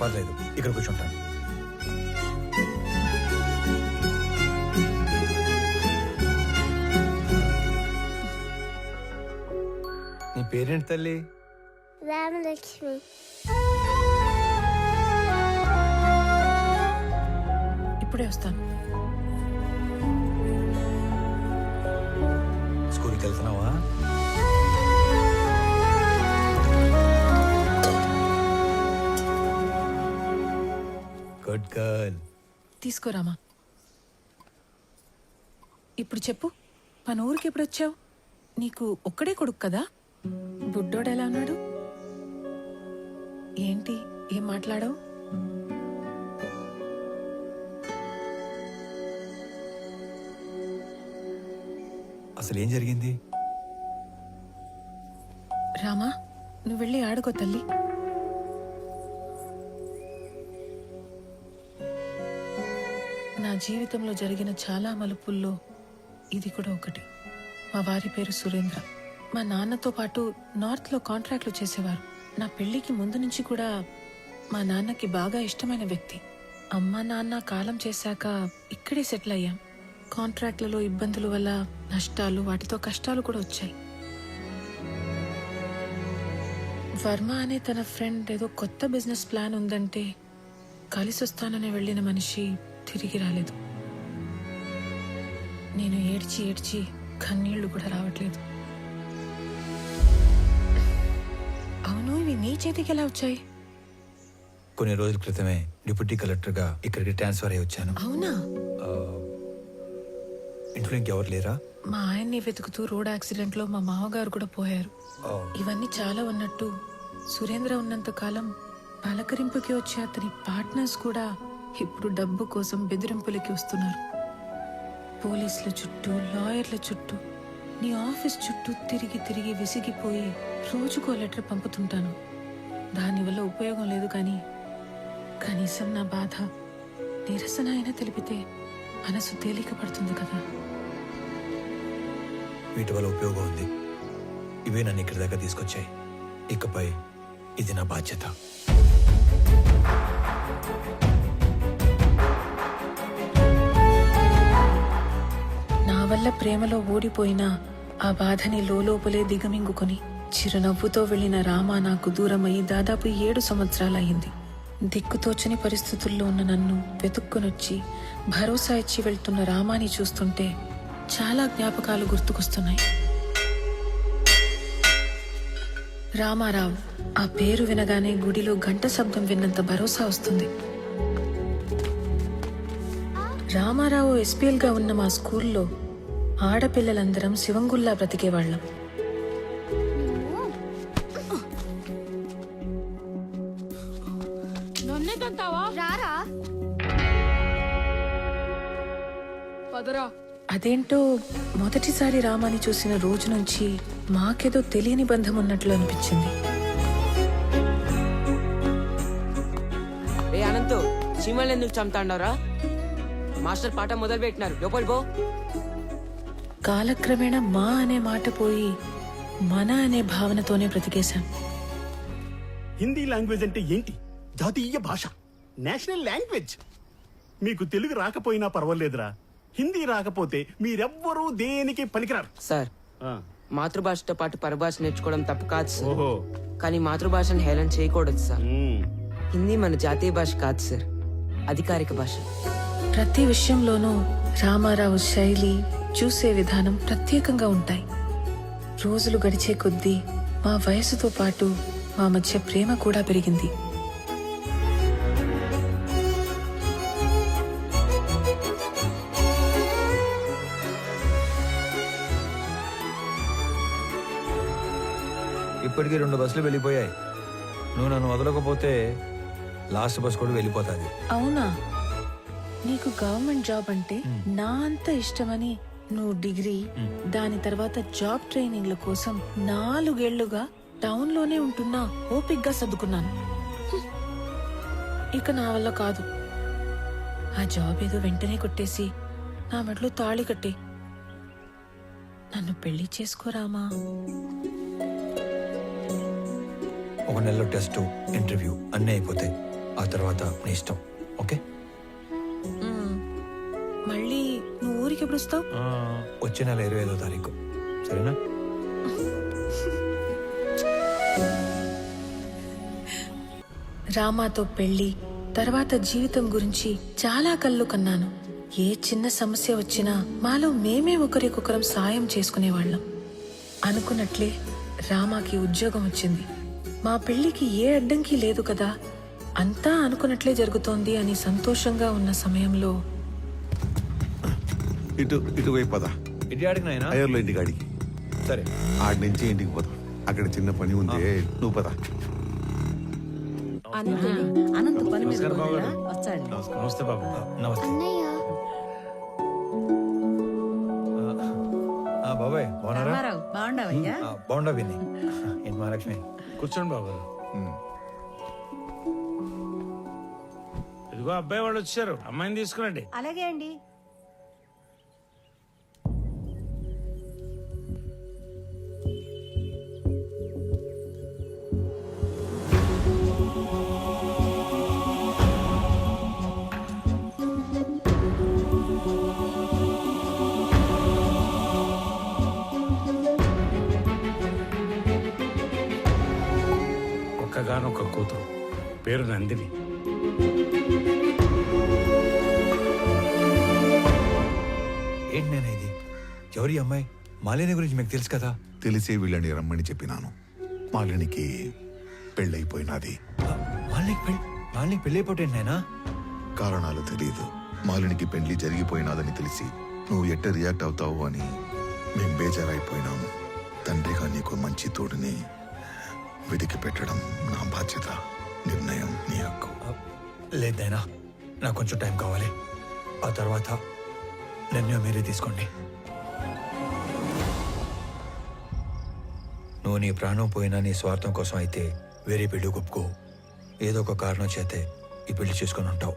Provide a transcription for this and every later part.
పర్లేదు. ఇక్కడ కూర్చుంటాను. నీ పేరేంటి తల్లి? రామలక్ష్మి. ఇప్పుడే వస్తాను. స్కూల్కి వెళ్తున్నావా? గుడ్ గర్ల్ తీసుకోరామా ఇప్పుడు చెప్పు మన ఊరికి ఎప్పుడు వచ్చావు నీకు ఒక్కడే కొడుకు కదా? బుడ్డోడు ఎలా ఉన్నాడు? ఏంటి ఏం మాట్లాడావు? అసలు ఏం జరిగింది? రామా నువ్వు వెళ్ళి ఆడుకో తల్లి. నా జీవితంలో జరిగిన చాలా మలుపుల్లో ఇది కూడా ఒకటి. మా వారి పేరు సురేంద్ర. మా నాన్నతో పాటు నార్త్లో కాంట్రాక్ట్లు చేసేవారు. నా పెళ్ళికి ముందు నుంచి కూడా మా నాన్నకి బాగా ఇష్టమైన వ్యక్తి. అమ్మ నాన్న కాలం చేశాక ఇక్కడే సెటిల్ అయ్యాం. కాంట్రాక్ట్లలో ఇబ్బందుల వల్ల నష్టాలు వాటితో కష్టాలు కూడా వచ్చాయి. వర్మ అనే తన ఫ్రెండ్ ఏదో కొత్త బిజినెస్ ప్లాన్ ఉందంటే కలిసి వస్తానని వెళ్ళిన మనిషి తిరిగి రాలేదు. నేను ఏడ్చి ఏడ్చి కన్నీళ్ళు కూడా రావట్లేదు. అవును ఇవి నీ చేతికి ఎలా వచ్చాయి? కొన్ని రోజుల క్రితమే డిప్యూటీ కలెక్టర్గా ఇక్కడికి ట్రాన్స్ఫర్ అయ్యి వచ్చాను. అవునా? ఆ, ఇంట్లో ఇంకెవరు లేరా? మా ఆయన్ని వెతుకుతూ రోడ్ యాక్సిడెంట్లో మా మామగారు కూడా పోయారు. ఆ, ఇవన్నీ చాలా ఉన్నట్టు సురేంద్ర ఉన్నంత కాలం పలకరింపుకి వచ్చే అతని పార్ట్నర్స్ కూడా ఇప్పుడు డబ్బు కోసం బెదిరింపులకి వస్తున్నారు. పోలీసుల చుట్టూ లాయర్ల చుట్టూ నీ ఆఫీస్ చుట్టూ తిరిగి తిరిగి విసిగిపోయి రోజుకో లెటర్ పంపుతుంటాను. దానివల్ల ఉపయోగం లేదు కానీ కనీసం నా బాధ నిరసన అయినా తెలిపితే మనసు తేలిక పడుతుంది కదా. వీటి వల్ల ఉపయోగం ఉంది. ఇవే నన్ను ఇక్కడి దాకా తీసుకొచ్చాయి. ఇకపై ఇది నా బాధ్యత. వల్ల ప్రేమలో ఓడిపోయిన ఆ బాధని లోపలే దిగమింగుకొని చిరునవ్వుతో వెళ్ళిన రామ నాకు దూరమై దాదాపు ఏడు సంవత్సరాలయ్యింది. దిక్కుతోచని పరిస్థితుల్లో ఉన్న నన్ను వెతుక్కునొచ్చి భరోసా ఇచ్చి వెళ్తున్న రామాని చూస్తుంటే చాలా జ్ఞాపకాలు గుర్తుకొస్తున్నాయి. రామారావు ఆ పేరు వినగానే గుడిలో గంట శబ్దం విన్నంత భరోసా వస్తుంది. రామారావు ఎస్పీఎల్గా ఉన్న మా స్కూల్లో ఆడపిల్లలందరం శివంగుల్లా బ్రతికేవాళ్ళం. రారా. అదేంటో మొదటిసారి రామాని చూసిన రోజు నుంచి మాకేదో తెలియని బంధం ఉన్నట్లు అనిపించింది. ఏ అనంతు చీమల్ని ఎందుకు చంపుతాండవరా మాస్టర్ పాట మొదలు పెట్టినారు లోపలి పో. కాలక్రమేణా మా అనే మాట పోయి మన అనే భావనతోనే బ్రతికేశాం. హిందీ లాంగ్వేజ్ అంటే ఏంటి? జాతీయ భాష. National language. మీకు తెలుగు రాకపోయినా పర్వాలేదురా. హిందీ రాకపోతే మీరెవ్వరూ దేనికి పనికిరారు? సార్ ఆ, మాతృభాషతో పాటు పరభాష నేర్చుకోవడం తప్పు కాదు సార్. ఓహో. కానీ మాతృభాషను హేళన చేయకూడదు సార్. మ్మ్. హిందీ మన జాతీయ భాష కాదు సార్. అధికారిక భాష. ప్రతి విషయంలోనూ రామారావు శైలి చూసే విధానం ప్రత్యేకంగా ఉంటాయి. రోజులు గడిచే కొద్దీ మా వయసుతో పాటు మా మధ్య ప్రేమ కూడా పెరిగింది. ఇప్పటికీ రెండు బస్సులు వెళ్ళిపోయాయి. నువ్వు నన్ను వదలకపోతే లాస్ట్ బస్ కూడా వెళ్ళిపోతుంది. అవునా? నీకు గవర్నమెంట్ జాబ్ అంటే నా అంత ఇష్టమని నువ్వు డిగ్రీ దాని తర్వాత జాబ్ ట్రైనింగ్ల కోసం నాలుగేళ్ళుగా టౌన్లోనే ఉంటున్నా ఓపిగ్గా సర్దుకున్నాను. ఇక నా వల్ల కాదు. ఆ జాబ్ ఏదో వెంటనే కొట్టేసి నా మెడలో తాళి కట్టి. నన్ను పెళ్ళి చేసుకోరామా ఒక నెలలో టెస్ట్ ఇంటర్వ్యూ అన్నీ అయిపోతాయి. ఆ తర్వాత నీ ఇష్టం ఓకే. మళ్ళీ నువ్వు ఊరికి ఎప్పుడు వస్తావు? వచ్చే నెల ఇరవై ఐదో తారీఖు. సరేనా? రామాతో పెళ్ళి తర్వాత జీవితం గురించి చాలా కళ్ళు కన్నాను. ఏ చిన్న సమస్య వచ్చినా మాలో మేమే ఒకరికొకరం సాయం చేసుకునేవాళ్ళం. అనుకున్నట్లే రామాకి ఉద్యోగం వచ్చింది. మా పెళ్ళికి ఏ అడ్డంకి లేదు కదా అంతా అనుకున్నట్లే జరుగుతోంది అని సంతోషంగా ఉన్న సమయంలో ఇటు ఇటువైపు పద. ఇది అడిగిన ఆయన అయ్యర్లో ఇంటికి అడిగి సరే. ఆడి నుంచి ఇంటికి పోదాం. అక్కడ చిన్న పని ఉంది. నువ్వు పద. అనంత పని మీద పోయాడా? వచ్చాడు నమస్తే బాబు. నమస్తే. బాబాయ్ బాగున్నారా? బాగుండవయ్యా? ఆ, బాగుండా విని ఏంటి మహాలక్ష్మి? కూర్చోండి బాబు. ఇదిగో అబ్బాయి వాళ్ళు వచ్చారు. అమ్మాయిని తీసుకురండి. అలాగే అండి. కూతురు పేరు నందిని. ఏంటి నేను ఇది? ఎవరి అమ్మాయి? మాలిని గురించి మీకు తెలుసు కదా? తెలిసే వీళ్ళని రమ్మని చెప్పినాను. మాలినికి పెళ్ళైపోయినది. మాలినికి పెళ్ళి మాలినికి పెళ్ళైపోతే నేనా కారణాలు తెలియదు. మాలినికి పెళ్ళి జరిగిపోయినాదని తెలిసి నువ్వు ఎట్ట రియాక్ట్ అవుతావు అని మేం బేజారైపోయినాము. తండ్రిగా నీకు మంచి తోడుని వెతికి పెట్టడం నా బాధ్యత నిర్ణయం నీ హక్కు. లేదైనా నాకు కొంచెం టైం కావాలి. ఆ తర్వాత నిర్ణయం మీరే తీసుకోండి. నువ్వు నీ ప్రాణం పోయినా నీ స్వార్థం కోసం అయితే వేరే పెళ్ళి ఒప్పుకో. ఏదో ఒక కారణం చేతే ఈ పెళ్ళి చేసుకుని ఉంటావు.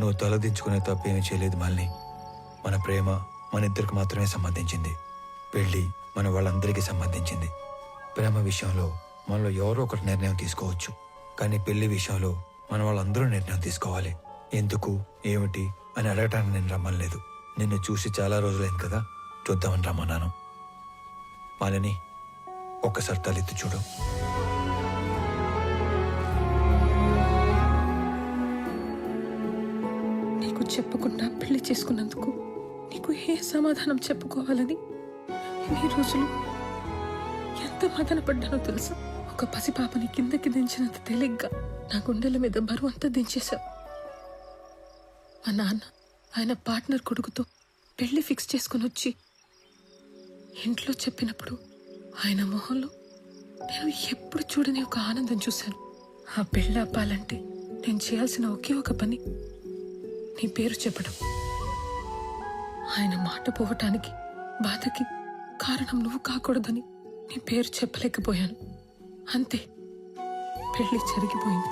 నువ్వు తలదించుకునే తప్పేమీ చేయలేదు మళ్ళీ మన ప్రేమ మన ఇద్దరికి మాత్రమే సంబంధించింది. పెళ్ళి మన వాళ్ళందరికీ సంబంధించింది. ప్రేమ విషయంలో మనలో ఎవరో ఒకరు నిర్ణయం తీసుకోవచ్చు. కానీ పెళ్ళి విషయంలో మన వాళ్ళందరూ నిర్ణయం తీసుకోవాలి. ఎందుకు? ఏమిటి? అని అడగటానికి నేను రమ్మలేదు నిన్ను చూసి చాలా రోజులైంది కదా? చూద్దామని రమ్మన్నాను. మాలని ఒక్కసారి తలెత్తి చూడు. నీకు చెప్పకుండా పెళ్ళి చేసుకున్నందుకు నీకు ఏ సమాధానం చెప్పుకోవాలని ఎన్ని రోజులు ఎంత మదన పడ్డానో తెలుసా? ఒక పసిపాపని కిందకి దించినంత తేలిగ్గా నా గుండెల మీద బరువు అంతా దించేశావు. మా నాన్న ఆయన పార్ట్నర్ కొడుకుతో పెళ్ళి ఫిక్స్ చేసుకుని వచ్చి ఇంట్లో చెప్పినప్పుడు ఆయన మొహంలో నేను ఎప్పుడు చూడని ఒక ఆనందం చూశాను. ఆ పెళ్ళి ఆపాలంటే నేను చేయాల్సిన ఒకే ఒక పని నీ పేరు చెప్పడం. ఆయన మాట పోవటానికి బాధకి కారణం నువ్వు కాకూడదని నీ పేరు చెప్పలేకపోయాను. అంతే. పెళ్ళి జరిగిపోయింది.